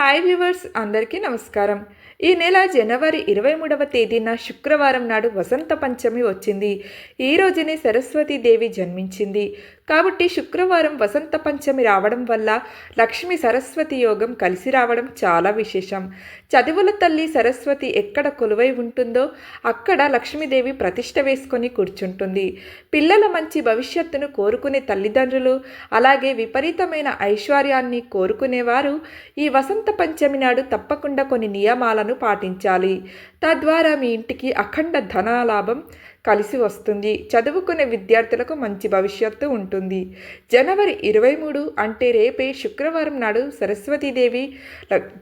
Hi viewers అందరికీ నమస్కారం. ఈ నెల జనవరి ఇరవై మూడవ తేదీన శుక్రవారం నాడు వసంత పంచమి వచ్చింది. ఈ రోజునే సరస్వతీదేవి జన్మించింది. కాబట్టి శుక్రవారం వసంత పంచమి రావడం వల్ల లక్ష్మి సరస్వతి యోగం కలిసి రావడం చాలా విశేషం. చదువుల తల్లి సరస్వతి ఎక్కడ కొలువై ఉంటుందో అక్కడ లక్ష్మీదేవి ప్రతిష్ట వేసుకొని కూర్చుంటుంది. పిల్లల మంచి భవిష్యత్తును కోరుకునే తల్లిదండ్రులు అలాగే విపరీతమైన ఐశ్వర్యాన్ని కోరుకునేవారు ఈ వసంత పంచమి నాడు తప్పకుండా కొన్ని నియమాలను పాటించాలి. తద్వారా మీ ఇంటికి అఖండ ధనాలాభం కలిసి వస్తుంది. చదువుకునే విద్యార్థులకు మంచి భవిష్యత్తు ఉంటుంది. జనవరి ఇరవై మూడు అంటే రేపే శుక్రవారం నాడు సరస్వతీదేవి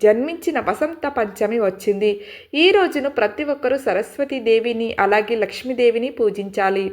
జన్మించిన వసంత పంచమి వచ్చింది. ఈ రోజును ప్రతి ఒక్కరూ సరస్వతీదేవిని అలాగే లక్ష్మీదేవిని పూజించాలి.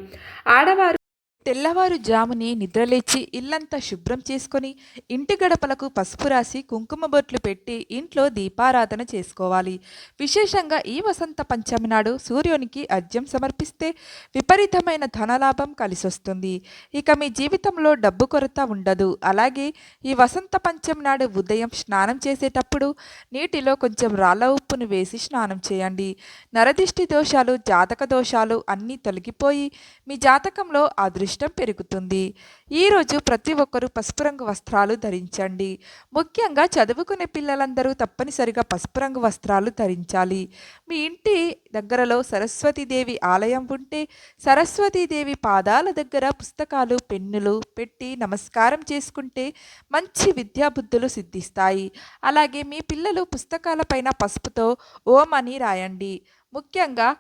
ఆడవారు తెల్లవారుజామునే నిద్రలేచి ఇల్లంతా శుభ్రం చేసుకొని ఇంటి గడపలకు పసుపు రాసి కుంకుమ బొట్లు పెట్టి ఇంట్లో దీపారాధన చేసుకోవాలి. విశేషంగా ఈ వసంత పంచమి నాడు సూర్యునికి అర్ఘ్యం సమర్పిస్తే విపరీతమైన ధనలాభం కలిసొస్తుంది. ఇక మీ జీవితంలో డబ్బు కొరత ఉండదు. అలాగే ఈ వసంత పంచమి నాడు ఉదయం స్నానం చేసేటప్పుడు నీటిలో కొంచెం రాళ్ళ ఉప్పును వేసి స్నానం చేయండి. నరదిష్టి దోషాలు జాతక దోషాలు అన్నీ తొలగిపోయి మీ జాతకంలో అదృష్టి పెరుగుతుంది. ఈరోజు ప్రతి ఒక్కరూ పసుపు రంగు వస్త్రాలు ధరించండి. ముఖ్యంగా చదువుకునే పిల్లలందరూ తప్పనిసరిగా పసుపు రంగు వస్త్రాలు ధరించాలి. మీ ఇంటి దగ్గరలో సరస్వతీదేవి ఆలయం ఉంటే సరస్వతీదేవి పాదాల దగ్గర పుస్తకాలు పెన్నులు పెట్టి నమస్కారం చేసుకుంటే మంచి విద్యాబుద్ధులు సిద్ధిస్తాయి. అలాగే మీ పిల్లలు పుస్తకాలపైన పసుపుతో ఓం అని రాయండి. ముఖ్యంగా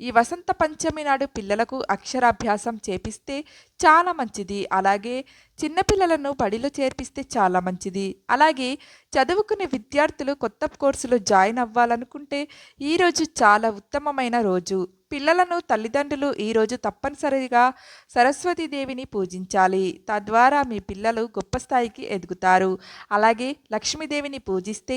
ఈ వసంత పంచమి నాడు పిల్లలకు అక్షరాభ్యాసం చేపిస్తే చాలా మంచిది. అలాగే చిన్నపిల్లలను బడిలో చేర్పిస్తే చాలా మంచిది. అలాగే చదువుకునే విద్యార్థులు కొత్త కోర్సులో జాయిన్ అవ్వాలనుకుంటే ఈరోజు చాలా ఉత్తమమైన రోజు. పిల్లలను తల్లిదండ్రులు ఈరోజు తప్పనిసరిగా సరస్వతీదేవిని పూజించాలి. తద్వారా మీ పిల్లలు గొప్ప స్థాయికి ఎదుగుతారు. అలాగే లక్ష్మీదేవిని పూజిస్తే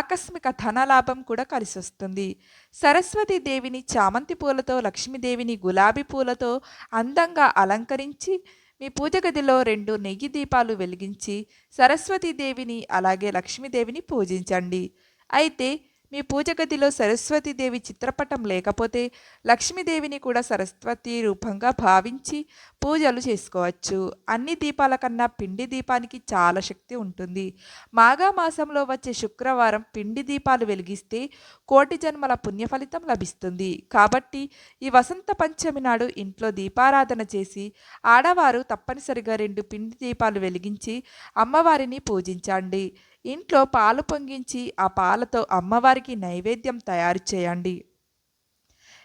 ఆకస్మిక ధనలాభం కూడా కలిసొస్తుంది. సరస్వతీదేవిని చామంతి పూలతో లక్ష్మీదేవిని గులాబీ పూలతో అందంగా అలంకరించి మీ పూజ గదిలో రెండు నెయ్యి దీపాలు వెలిగించి సరస్వతీదేవిని అలాగే లక్ష్మీదేవిని పూజించండి. అయితే మీ పూజ గదిలో సరస్వతీదేవి చిత్రపటం లేకపోతే లక్ష్మీదేవిని కూడా సరస్వతి రూపంగా భావించి పూజలు చేసుకోవచ్చు. అన్ని దీపాల కన్నా పిండి దీపానికి చాలా శక్తి ఉంటుంది. మాఘ మాసంలో వచ్చే శుక్రవారం పిండి దీపాలు వెలిగిస్తే కోటి జన్మల పుణ్య ఫలితం లభిస్తుంది. కాబట్టి ఈ వసంత పంచమి నాడు ఇంట్లో దీపారాధన చేసి ఆడవారు తప్పనిసరిగా రెండు పిండి దీపాలు వెలిగించి అమ్మవారిని పూజించండి. ఇంట్లో పాలు పొంగించి ఆ పాలతో అమ్మవారికి నైవేద్యం తయారు చేయండి.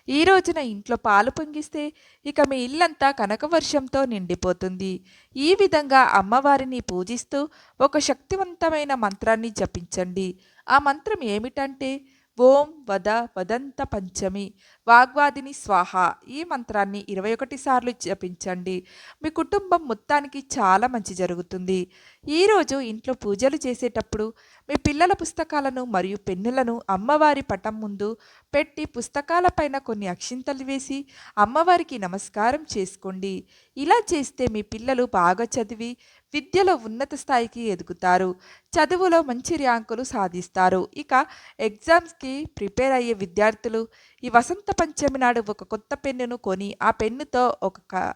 ఈ రోజున ఇంట్లో పాలు పొంగిస్తే ఇక మీ ఇల్లంతా కనకవర్షంతో నిండిపోతుంది. ఈ విధంగా అమ్మవారిని పూజిస్తూ ఒక శక్తివంతమైన మంత్రాన్ని జపించండి. ఆ మంత్రం ఏమిటంటే ఓం వద వదంత పంచమి. వాగ్వాదిని స్వాహ. ఈ మంత్రాన్ని ఇరవై ఒకటి సార్లు జపించండి. మీ కుటుంబం మొత్తానికి చాలా మంచి జరుగుతుంది. ఈరోజు ఇంట్లో పూజలు చేసేటప్పుడు మీ పిల్లల పుస్తకాలను మరియు పెన్నులను అమ్మవారి పటం ముందు పెట్టి పుస్తకాలపైన కొన్ని అక్షింతలు వేసి అమ్మవారికి నమస్కారం చేసుకోండి. ఇలా చేస్తే మీ పిల్లలు బాగా చదివి విద్యలో ఉన్నత స్థాయికి ఎదుగుతారు. చదువులో మంచి ర్యాంకులు సాధిస్తారు. ఇక ఎగ్జామ్స్కి ప్రిపేర్ అయ్యే విద్యార్థులు ఈ వసంత పంచమి నాడు ఒక కొత్త పెన్నును కొని ఆ పెన్నుతో ఒక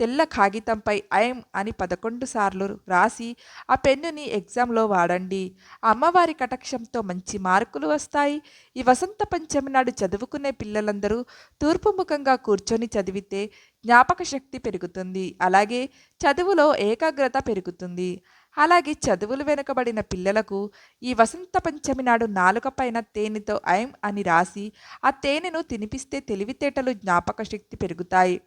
తెల్ల కాగితంపై ఐం అని పదకొండు సార్లు రాసి ఆ పెన్నుని ఎగ్జామ్లో వాడండి. అమ్మవారి కటాక్షంతో మంచి మార్కులు వస్తాయి. ఈ వసంత పంచమి నాడు చదువుకునే పిల్లలందరూ తూర్పు ముఖంగా కూర్చొని చదివితే జ్ఞాపక శక్తి పెరుగుతుంది. అలాగే చదువులో ఏకాగ్రత పెరుగుతుంది. అలాగే చదువులు వెనుకబడిన పిల్లలకు ఈ వసంత పంచమి నాడు నాలుక పైన తేనెతో ఐం అని రాసి ఆ తేనెను తినిపిస్తే తెలివితేటలు జ్ఞాపక శక్తి పెరుగుతాయి.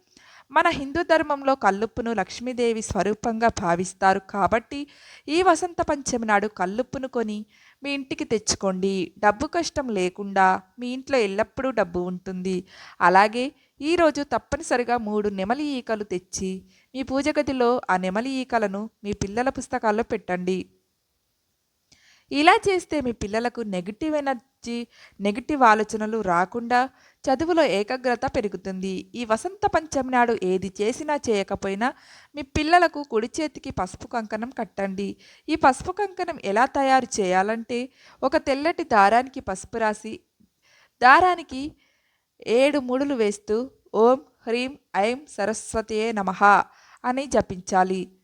మన హిందూ ధర్మంలో కల్లుప్పును లక్ష్మీదేవి స్వరూపంగా భావిస్తారు. కాబట్టి ఈ వసంత పంచమి నాడు కల్లుప్పును కొని మీ ఇంటికి తెచ్చుకోండి. డబ్బు కష్టం లేకుండా మీ ఇంట్లో ఎల్లప్పుడూ డబ్బు ఉంటుంది. అలాగే ఈరోజు తప్పనిసరిగా మూడు నెమలి ఈకలు తెచ్చి మీ పూజ గదిలో ఆ నెమలి ఈకలను మీ పిల్లల పుస్తకాల్లో పెట్టండి. ఇలా చేస్తే మీ పిల్లలకు నెగిటివ్ ఎనర్జీ నెగిటివ్ ఆలోచనలు రాకుండా చదువులో ఏకాగ్రత పెరుగుతుంది. ఈ వసంత పంచమి నాడు ఏది చేసినా చేయకపోయినా మీ పిల్లలకు కుడి చేతికి పసుపు కంకణం కట్టండి. ఈ పసుపు కంకణం ఎలా తయారు చేయాలంటే ఒక తెల్లటి దారానికి పసుపు రాసి దారానికి ఏడు ముడులు వేస్తూ ఓం హ్రీం ఐం సరస్వతియే నమః అని జపించాలి.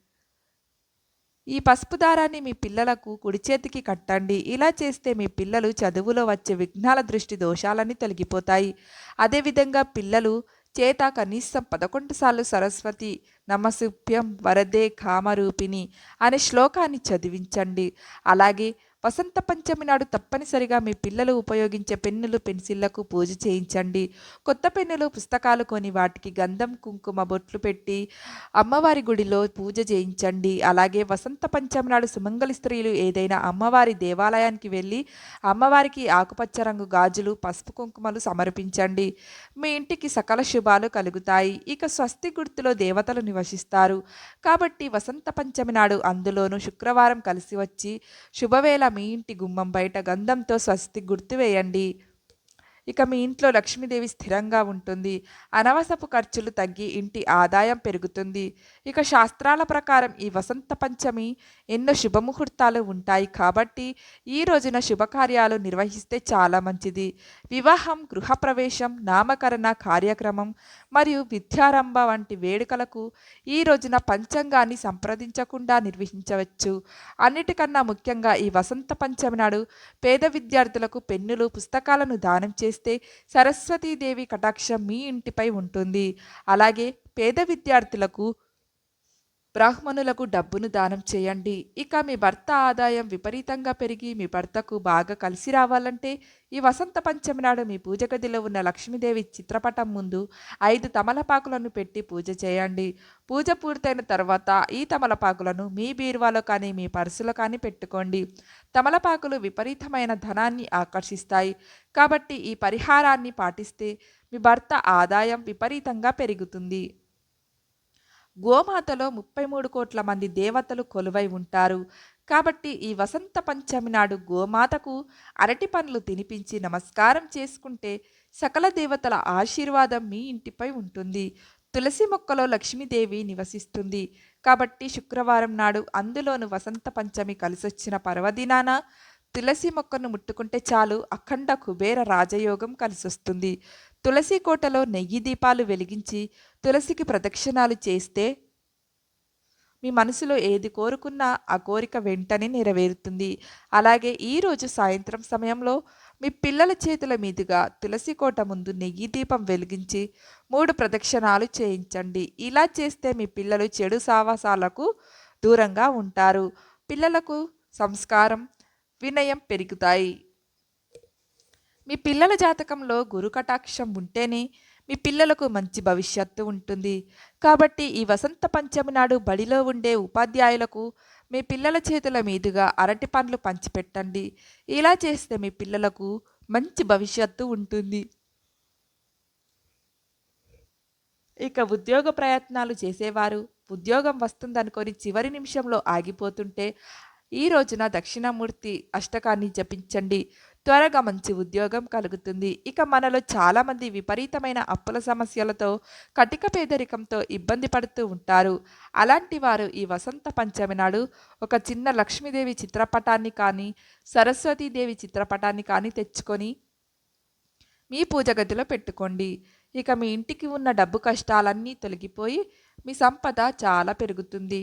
ఈ పసుపు దారాన్ని మీ పిల్లలకు కుడి చేతికి కట్టండి. ఇలా చేస్తే మీ పిల్లలు చదువులో వచ్చే విఘ్నాల దృష్టి దోషాలని తొలగిపోతాయి. అదేవిధంగా పిల్లలు చేత కనీసం పదకొండు సార్లు సరస్వతి నమసుభ్యం వరదే కామరూపిణి అనే శ్లోకాన్ని చదివించండి. అలాగే వసంత పంచమి నాడు తప్పనిసరిగా మీ పిల్లలు ఉపయోగించే పెన్నులు పెన్సిళ్ళకు పూజ చేయించండి. కొత్త పెన్నులు పుస్తకాలు కొని వాటికి గంధం కుంకుమ బొట్లు పెట్టి అమ్మవారి గుడిలో పూజ చేయించండి. అలాగే వసంత పంచమి నాడు సుమంగళి స్త్రీలు ఏదైనా అమ్మవారి దేవాలయానికి వెళ్ళి అమ్మవారికి ఆకుపచ్చ రంగు గాజులు పసుపు కుంకుమలు సమర్పించండి. మీ ఇంటికి సకల శుభాలు కలుగుతాయి. ఇక స్వస్తి గుర్తులో దేవతలు నివసిస్తారు. కాబట్టి వసంత పంచమి నాడు అందులోనూ శుక్రవారం కలిసి వచ్చి శుభవేళ మీ ఇంటి గుమ్మం బయట గంధంతో స్వస్తి గుర్తు వేయండి. ఇక మీ ఇంట్లో లక్ష్మీదేవి స్థిరంగా ఉంటుంది. అనవసపు ఖర్చులు తగ్గి ఇంటి ఆదాయం పెరుగుతుంది. ఇక శాస్త్రాల ప్రకారం ఈ వసంత పంచమి ఎన్నో శుభముహూర్తాలు ఉంటాయి కాబట్టి ఈ రోజున శుభకార్యాలు నిర్వహిస్తే చాలా మంచిది. వివాహం గృహప్రవేశం నామకరణ కార్యక్రమం మరియు విద్యారంభ వంటి వేడుకలకు ఈ రోజున పంచాంగాన్ని సంప్రదించకుండా నిర్వహించవచ్చు. అన్నిటికన్నా ముఖ్యంగా ఈ వసంత పంచమి నాడు పేద విద్యార్థులకు పెన్నులు పుస్తకాలను దానం చేస్తే సరస్వతీదేవి కటాక్షం మీ ఇంటిపై ఉంటుంది. అలాగే పేద విద్యార్థులకు బ్రాహ్మణులకు డబ్బును దానం చేయండి. ఇక మీ భర్త ఆదాయం విపరీతంగా పెరిగి మీ భర్తకు బాగా కలిసి రావాలంటే ఈ వసంత పంచమి నాడు మీ పూజ గదిలో ఉన్న లక్ష్మీదేవి చిత్రపటం ముందు ఐదు తమలపాకులను పెట్టి పూజ చేయండి. పూజ పూర్తయిన తర్వాత ఈ తమలపాకులను మీ బీరువాలో కానీ మీ పర్సులో కానీ పెట్టుకోండి. తమలపాకులు విపరీతమైన ధనాన్ని ఆకర్షిస్తాయి. కాబట్టి ఈ పరిహారాన్ని పాటిస్తే మీ భర్త ఆదాయం విపరీతంగా పెరుగుతుంది. గోమాతలో ముప్పై మూడు కోట్ల మంది దేవతలు కొలువై ఉంటారు. కాబట్టి ఈ వసంత పంచమి నాడు గోమాతకు అరటి పండ్లు తినిపించి నమస్కారం చేసుకుంటే సకల దేవతల ఆశీర్వాదం మీ ఇంటిపై ఉంటుంది. తులసి మొక్కలో లక్ష్మీదేవి నివసిస్తుంది. కాబట్టి శుక్రవారం నాడు అందులోను వసంత పంచమి కలిసొచ్చిన పర్వదినాన తులసి మొక్కను ముట్టుకుంటే చాలు అఖండ కుబేర రాజయోగం కలిసొస్తుంది. తులసి కోటలో నెయ్యి దీపాలు వెలిగించి తులసికి ప్రదక్షిణాలు చేస్తే మీ మనసులో ఏది కోరుకున్నా ఆ కోరిక వెంటనే నెరవేరుతుంది. అలాగే ఈరోజు సాయంత్రం సమయంలో మీ పిల్లల చేతుల మీదుగా తులసి కోట ముందు నెయ్యి దీపం వెలిగించి మూడు ప్రదక్షిణాలు చేయించండి. ఇలా చేస్తే మీ పిల్లలు చెడు సావాసాలకు దూరంగా ఉంటారు. పిల్లలకు సంస్కారం వినయం పెరుగుతాయి. మీ పిల్లల జాతకంలో గురు కటాక్షం ఉంటేనే మీ పిల్లలకు మంచి భవిష్యత్తు ఉంటుంది. కాబట్టి ఈ వసంత పంచమి నాడు బడిలో ఉండే ఉపాధ్యాయులకు మీ పిల్లల చేతుల మీదుగా అరటి పండ్లు పంచిపెట్టండి. ఇలా చేస్తే మీ పిల్లలకు మంచి భవిష్యత్తు ఉంటుంది. ఇక ఉద్యోగ ప్రయత్నాలు చేసేవారు ఉద్యోగం వస్తుందనుకొని చివరి నిమిషంలో ఆగిపోతుంటే ఈ రోజున దక్షిణామూర్తి అష్టకాన్ని జపించండి. త్వరగా మంచి ఉద్యోగం కలుగుతుంది. ఇక మనలో చాలామంది విపరీతమైన అప్పుల సమస్యలతో కటిక పేదరికంతో ఇబ్బంది పడుతూ ఉంటారు. అలాంటి వారు ఈ వసంత పంచమి నాడు ఒక చిన్న లక్ష్మీదేవి చిత్రపటాన్ని కానీ సరస్వతీదేవి చిత్రపటాన్ని కానీ తెచ్చుకొని మీ పూజ గదిలో పెట్టుకోండి. ఇక మీ ఇంటికి ఉన్న డబ్బు కష్టాలన్నీ తొలగిపోయి మీ సంపద చాలా పెరుగుతుంది.